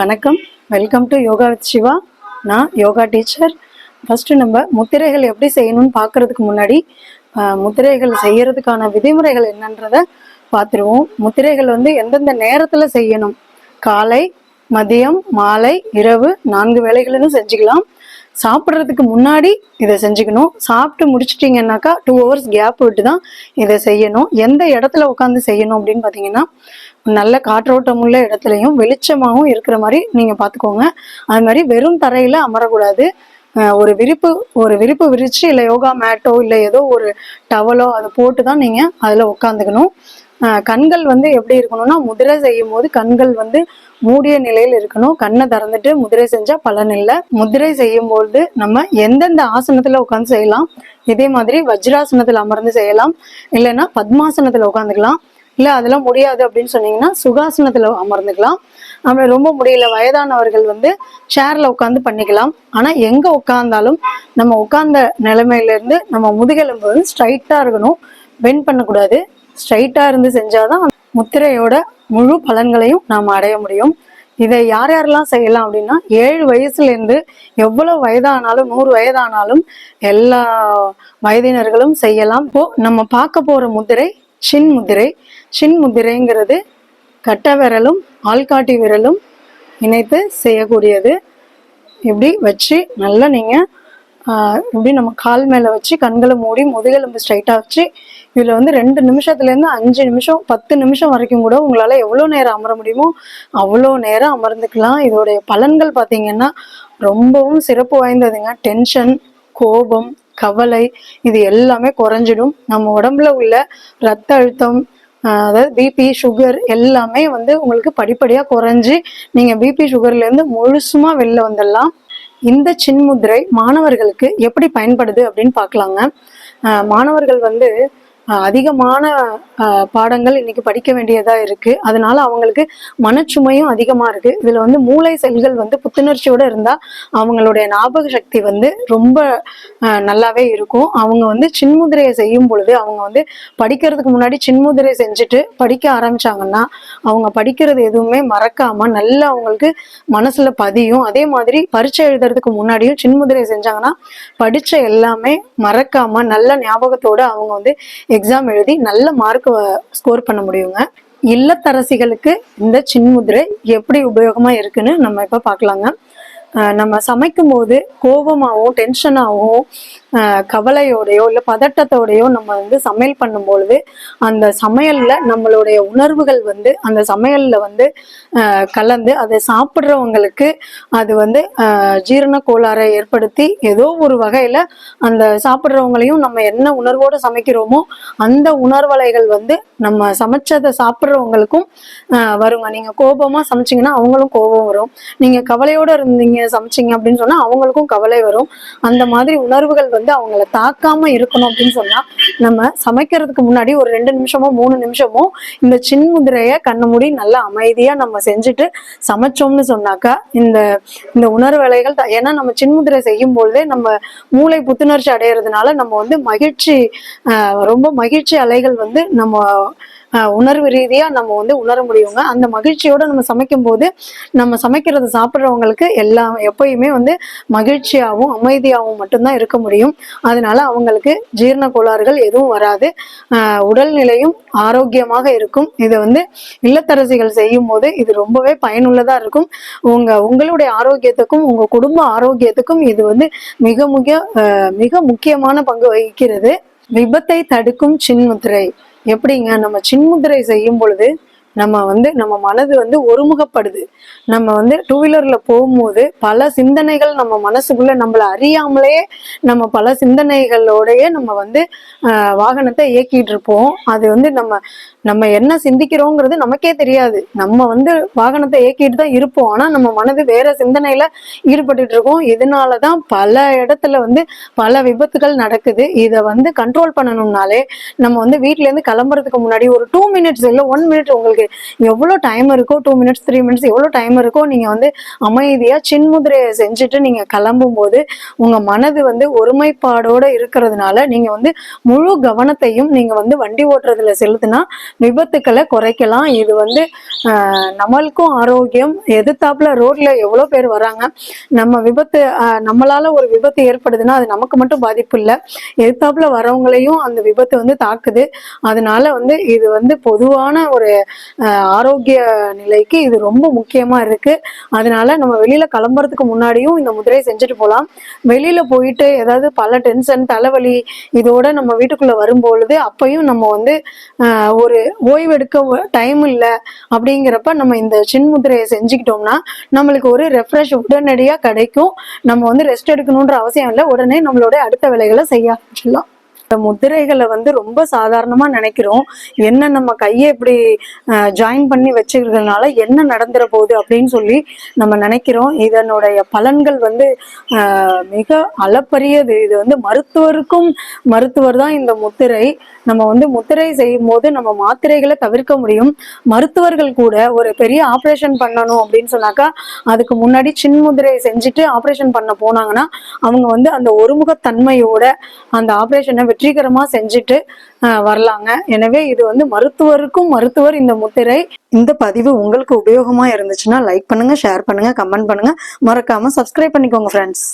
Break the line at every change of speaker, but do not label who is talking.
வணக்கம். Welcome to yoga with Siva நான் yoga teacher. First நம்ம முத்திரைகள் எப்படி செய்யணும்னு பார்க்குறதுக்கு முன்னாடி முத்திரைகள் செய்யறதுக்கான விதிமுறைகள் என்னன்றதை பார்த்துருவோம். முத்திரைகள் வந்து எந்தெந்த நேரத்தில் செய்யணும்? காலை மதியம் மாலை இரவு நான்கு வேலைகளும் செஞ்சுக்கலாம். சாப்பிட்றதுக்கு முன்னாடி இதை செஞ்சுக்கணும். சாப்பிட்டு முடிச்சிட்டிங்கன்னாக்கா டூ ஹவர்ஸ் கேப் விட்டு தான் இதை செய்யணும். எந்த இடத்துல உட்காந்து செய்யணும் அப்படின்னு பார்த்தீங்கன்னா நல்ல காற்றோட்டம் உள்ள இடத்துலையும் வெளிச்சமாகவும் இருக்கிற மாதிரி நீங்கள் பார்த்துக்கோங்க. அது மாதிரி வெறும் தரையில் அமரக்கூடாது. ஒரு விரிப்பு ஒரு விரிப்பு விரித்து இல்லை யோகா மேட்டோ இல்லை ஏதோ ஒரு டவலோ அதை போட்டு தான் நீங்கள் அதில் உட்காந்துக்கணும் கண்கள் வந்து எப்படி இருக்கணும்னா முதிரை செய்யும் போது கண்கள் வந்து மூடிய நிலையில் இருக்கணும். கண்ணை திறந்துட்டு முதிரை செஞ்சா பலன் இல்லை. முதிரை செய்யும் போது நம்ம எந்தெந்த ஆசனத்துல உட்காந்து செய்யலாம்? இதே மாதிரி வஜ்ராசனத்துல அமர்ந்து செய்யலாம். இல்லைன்னா பத்மாசனத்துல உட்காந்துக்கலாம் இல்லை அதெல்லாம் முடியாது அப்படின்னு சொன்னீங்கன்னா சுகாசனத்தில் அமர்ந்துக்கலாம். நம்ம ரொம்ப முடியல. வயதானவர்கள் வந்து சேர்ல உட்காந்து பண்ணிக்கலாம். ஆனால் எங்கே உட்காந்தாலும் நம்ம உட்கார்ந்த நிலைமையிலேருந்து நம்ம முதுகெலும்பு வந்து ஸ்ட்ரைட்டாக இருக்கணும். பெண்ட் பண்ணக்கூடாது. ஸ்ட்ரைட்டாக இருந்து செஞ்சாதான் முத்திரையோட முழு பலன்களையும் நாம் அடைய முடியும். இதை யார் யாரெல்லாம் செய்யலாம் அப்படின்னா ஏழு வயசுலேருந்து எவ்வளோ வயதானாலும் நூறு வயதானாலும் எல்லா வயதினர்களும் செய்யலாம். இப்போ நம்ம பார்க்க போகிற முதிரை சின் முதிரை சின் முதிரைங்கிறது கட்ட விரலும் ஆள்காட்டி விரலும் இணைத்து செய்யக்கூடியது. இப்படி வச்சு நல்லா நீங்கள் இப்படி நம்ம கால் மேலே வச்சு கண்களை மூடி முதுகெலும்பு ஸ்ட்ரைட்டாக வச்சு இதில் வந்து ரெண்டு நிமிஷத்துலேருந்து அஞ்சு நிமிஷம் பத்து நிமிஷம் வரைக்கும் கூட உங்களால் எவ்வளோ நேரம் அமர முடியுமோ அவ்வளோ நேரம் அமர்ந்துக்கலாம். இதோடைய பலன்கள் பார்த்தீங்கன்னா ரொம்பவும் சிறப்பு வாய்ந்ததுங்க. டென்ஷன் கோபம் கவலை இது எல்லாமே குறைஞ்சிடும். நம்ம உடம்புல உள்ள ரத்த அழுத்தம் அதாவது பிபி சுகர் எல்லாமே வந்து உங்களுக்கு படிப்படியாக குறைஞ்சி நீங்கள் பிபி சுகர்லேருந்து முழுசுமா வெளில வந்துடலாம். இந்த சின்முத்திரை மாணவர்களுக்கு எப்படி பயன்படுது அப்படின்னு பார்க்கலாங்க. மாணவர்கள் வந்து அதிகமான பாடங்கள் இன்னைக்கு படிக்க வேண்டியதா இருக்கு. அதனால அவங்களுக்கு மனச்சுமையும் அதிகமா இருக்கு. இதுல வந்து மூளை செல்கள் வந்து புத்துணர்ச்சியோட இருந்தா அவங்களுடைய ஞாபக சக்தி வந்து ரொம்ப நல்லாவே இருக்கும். அவங்க வந்து சின்முதிரையை செய்யும் பொழுது அவங்க வந்து படிக்கிறதுக்கு முன்னாடி சின்முதிரை செஞ்சுட்டு படிக்க ஆரம்பிச்சாங்கன்னா அவங்க படிக்கிறது எதுவுமே மறக்காம நல்லா அவங்களுக்கு மனசுல பதியும். அதே மாதிரி பரீட்சை எழுதுறதுக்கு முன்னாடியும் சின்முதிரை செஞ்சாங்கன்னா படிச்ச எல்லாமே மறக்காம நல்ல ஞாபகத்தோட அவங்க வந்து எக்ஸாம் எழுதி நல்ல மார்க் ஸ்கோர் பண்ண முடியுங்க. இல்லத்தரசிகளுக்கு இந்த சின்முதிரை எப்படி உபயோகமா இருக்குன்னு நம்ம இப்ப பார்க்கலாங்க. நம்ம சமைக்கும் போது கோபமாகவும் டென்ஷனாகவும் கவலையோடையோ இல்லை பதட்டத்தோடையோ நம்ம வந்து சமையல் பண்ணும்பொழுது அந்த சமையல்ல நம்மளுடைய உணர்வுகள் வந்து அந்த சமையல்ல வந்து கலந்து அதை சாப்பிட்றவங்களுக்கு அது வந்து ஜீரண கோளாறை ஏற்படுத்தி ஏதோ ஒரு வகையில அந்த சாப்பிட்றவங்களையும் நம்ம என்ன உணர்வோடு சமைக்கிறோமோ அந்த உணர்வலைகள் வந்து நம்ம சமைச்சதை சாப்பிட்றவங்களுக்கும் அஹ், வருங்க. நீங்க கோபமா சமைச்சீங்கன்னா அவங்களும் கோபம் வரும். நீங்க கவலையோட இருந்தீங்க சமைச்சீங்க அப்படின்னு சொன்னா அவங்களுக்கும் கவலை வரும். அந்த மாதிரி உணர்வுகள் வந்து அவங்கள தாக்காம இருக்கணும் அப்படின்னு சொன்னா நம்ம சமைக்கிறதுக்கு முன்னாடி ஒரு ரெண்டு நிமிஷமோ மூணு நிமிஷமோ இந்த சின்முதிரைய கண்ணு மூடி நல்லா அமைதியா நம்ம செஞ்சுட்டு சமைச்சோம்னு சொன்னாக்கா இந்த இந்த உணர்வலைகள் த- ஏன்னா நம்ம சின்முதிரை செய்யும் பொழுதே நம்ம மூளை புத்துணர்ச்சி அடையிறதுனால நம்ம வந்து மகிழ்ச்சி ரொம்ப மகிழ்ச்சி அலைகள் வந்து நம்ம உணர்வு ரீதியாக நம்ம வந்து உணர முடியுங்க. அந்த மகிழ்ச்சியோட நம்ம சமைக்கும் போது நம்ம சமைக்கிறது சாப்பிட்றவங்களுக்கு எல்லாம் எப்பயுமே வந்து மகிழ்ச்சியாகவும் அமைதியாகவும் மட்டும்தான் இருக்க முடியும். அதனால அவங்களுக்கு ஜீரண கோளாறுகள் எதுவும் வராது. உடல்நிலையும் ஆரோக்கியமாக இருக்கும். இதை வந்து இல்லத்தரசிகள் செய்யும் போது இது ரொம்பவே பயனுள்ளதா இருக்கும். உங்க உங்களுடைய ஆரோக்கியத்துக்கும் உங்க குடும்ப ஆரோக்கியத்துக்கும் இது வந்து மிக மிக மிக முக்கியமான பங்கு வகிக்கிறது. விபத்தை தடுக்கும் சின்முத்திரை. எப்படிங்க நம்ம சின்முத்திரை செய்யும் பொழுது நம்ம வந்து நம்ம மனது வந்து ஒருமுகப்படுது. நம்ம வந்து டூ வீலர்ல போகும்போது பல சிந்தனைகள் நம்ம மனசுக்குள்ள நம்மள அறியாமலேயே நம்ம பல சிந்தனைகளோடயே நம்ம வந்து ஆஹ், வாகனத்தை இயக்கிட்டு இருப்போம். அது வந்து நம்ம நம்ம என்ன சிந்திக்கிறோங்கிறது நமக்கே தெரியாது. நம்ம வந்து வாகனத்தை இயக்கிட்டு தான் இருப்போம். ஆனா நம்ம மனது வேற சிந்தனையில ஈடுபட்டுட்டு இருக்கோம். இதனாலதான் பல இடத்துல வந்து பல விபத்துகள் நடக்குது. இதை வந்து கண்ட்ரோல் பண்ணணும்னாலே நம்ம வந்து வீட்ல இருந்து கிளம்புறதுக்கு முன்னாடி ஒரு டூ மினிட்ஸ் இல்லை ஒன் மினிட் உங்களுக்கு எவ்வளோ டைம் இருக்கோ டூ மினிட்ஸ் த்ரீ மினிட்ஸ் எவ்வளோ டைம் இருக்கோ நீங்க வந்து அமைதியா சின்முதிரையை செஞ்சுட்டு நீங்க கிளம்பும் போது உங்க மனது வந்து ஒருமைப்பாடோட இருக்கிறதுனால நீங்க வந்து முழு கவனத்தையும் நீங்க வந்து வண்டி ஓட்டுறதுல செலுத்தினா விபத்துக்களை குறைக்கலாம். இது வந்து ஆஹ், நம்மளுக்கும் ஆரோக்கியம். எதிர்த்தாப்புல ரோட்ல எவ்வளோ பேர் வராங்க. நம்ம விபத்து நம்மளால ஒரு விபத்து ஏற்படுதுன்னா அது நமக்கு மட்டும் பாதிப்பு இல்லை. எதிர்த்தாப்புல வரவங்களையும் அந்த விபத்து வந்து தாக்குது. அதனால வந்து இது வந்து பொதுவான ஒரு ஆரோக்கிய நிலைக்கு இது ரொம்ப முக்கியமா இருக்கு. அதனால நம்ம வெளியில கிளம்புறதுக்கு முன்னாடியும் இந்த முதிரையை செஞ்சுட்டு போகலாம் வெளியில போயிட்டு ஏதாவது பல டென்ஷன் தலைவலி இதோட நம்ம வீட்டுக்குள்ள வரும்பொழுது அப்பையும் நம்ம வந்து ஒரு ஓய்வெடுக்க டைம் இல்லை அப்படிங்கிறப்ப நம்ம இந்த சின்முதிரையை செஞ்சுக்கிட்டோம்னா நம்மளுக்கு ஒரு ரெஃப்ரெஷ் உடனடியாக கிடைக்கும். நம்ம வந்து ரெஸ்ட் எடுக்கணுன்ற அவசியம் இல்லை. உடனே நம்மளோட அடுத்த வேலைகளை செய்ய ஆரம்பிச்சிடலாம். இந்த முத்திரைகளை வந்து ரொம்ப சாதாரணமா நினைக்கிறோம். என்ன நம்ம கையை இப்படி ஜாயின் பண்ணி வச்சுக்கிறதுனால என்ன நடந்துற போகுது அப்படின்னு சொல்லி நம்ம நினைக்கிறோம். இதனுடைய பலன்கள் வந்து மிக அளப்பரியது. இது வந்து மருத்துவருக்கும் மருத்துவர் தான் இந்த முத்திரை. நம்ம வந்து முத்திரை செய்யும் போது நம்ம மாத்திரைகளை தவிர்க்க முடியும். மருத்துவர்கள் கூட ஒரு பெரிய ஆப்ரேஷன் பண்ணணும் அப்படின்னு சொன்னாக்கா அதுக்கு முன்னாடி சின் முதிரை செஞ்சுட்டு ஆப்ரேஷன் பண்ண போனாங்கன்னா அவங்க வந்து அந்த ஒருமுகத்தன்மையோட அந்த ஆப்ரேஷனை வெற்றிகரமா செஞ்சுட்டு வரலாங்க. எனவே இது வந்து மருத்துவருக்கும் மருத்துவர் இந்த முத்திரை. இந்த பதிவு உங்களுக்கு உபயோகமா இருந்துச்சுன்னா லைக் பண்ணுங்க ஷேர் பண்ணுங்க கமெண்ட் பண்ணுங்க. மறக்காம சப்ஸ்கிரைப் பண்ணிக்கோங்க ஃப்ரெண்ட்ஸ்